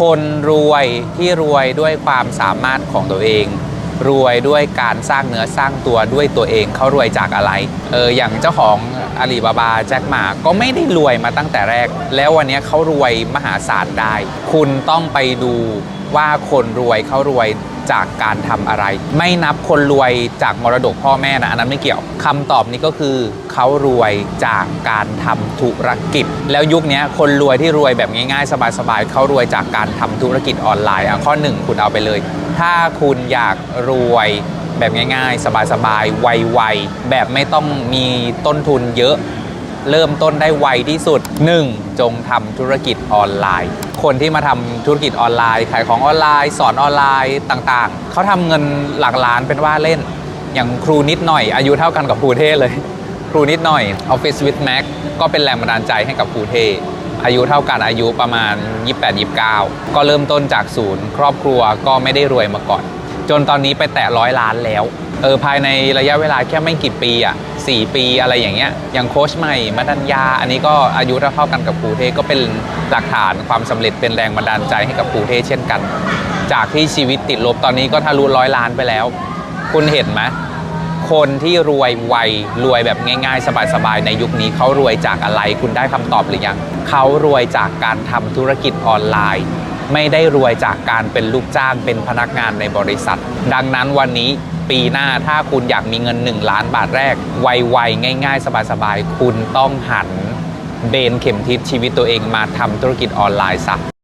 คนรวยที่รวยด้วยความสามารถของตัวเอง รวยด้วยการสร้างเนื้อสร้างตัวด้วยตัวเองเขารวยจากอะไรเอออย่างเจ้าของอาลีบาบาแจ็คหมาก็ไม่ได้รวยมาตั้งแต่แรก แล้ววันนี้เขารวยมหาศาลได้ คุณต้องไปดูว่าคนรวยเขารวยจากการทำอะไร ไม่นับคนรวยจากมรดกพ่อแม่นะอันนั้นไม่เกี่ยวคำตอบนี้ก็คือเขารวยจากการทำธุรกิจ แล้วยุคนี้คนรวยที่รวยแบบง่ายๆ สบายๆเขารวยจากการทำธุรกิจออนไลน์อะข้อหนึ่งคุณเอาไปเลย ถ้าคุณอยากรวยแบบง่าย ๆ สบายๆ ไวๆ แบบไม่ต้องมีต้นทุนเยอะ เริ่มต้นได้ไวที่สุด 1. จงทำธุรกิจออนไลน์ คนที่มาทำธุรกิจออนไลน์ ขายของออนไลน์ สอนออนไลน์ต่างๆ เขาทำเงินหลักล้านเป็นว่าเล่น อย่างครูนิดหน่อย อายุเท่ากันกับครูเท่เลย ครูนิดหน่อย Office with Mac ก็เป็นแรงบันดาลใจให้กับครูเท อายุเท่ากันอายุประมาณ 28-29 ก็เริ่มต้นจากศูนย์ ครอบครัวก็ไม่ได้รวยมาก่อน จนตอนนี้ไปแตะร้อยล้านแล้วเออภายในระยะเวลาแค่ไม่กี่ปีอะสี่ปีอะไรอย่างเงี้ยอย่างโค้ชใหม่มาดัญญา อันนี้ก็อายุเท่ากันกับครูเทก็เป็นหลักฐานความสำเร็จเป็นแรงบันดาลใจให้กับครูเทเช่นกัน จากที่ชีวิตติดลบตอนนี้ก็ทะลุร้อยล้านไปแล้ว คุณเห็นไหม คนที่รวยไวรวยแบบง่ายๆ สบายๆ ในยุคนี้เขารวยจากอะไร คุณได้คำตอบหรือยังเขารวยจากการทำธุรกิจออนไลน์ ไม่ได้รวยจากการเป็นลูกจ้างเป็นพนักงานในบริษัท ดังนั้นวันนี้ปีหน้าถ้าคุณอยากมีเงิน 1 ล้านบาทแรก ไวๆง่าย ๆ สบายๆ คุณต้องหันเบนเข็มทิศชีวิตตัวเองมาทำธุรกิจออนไลน์ซะ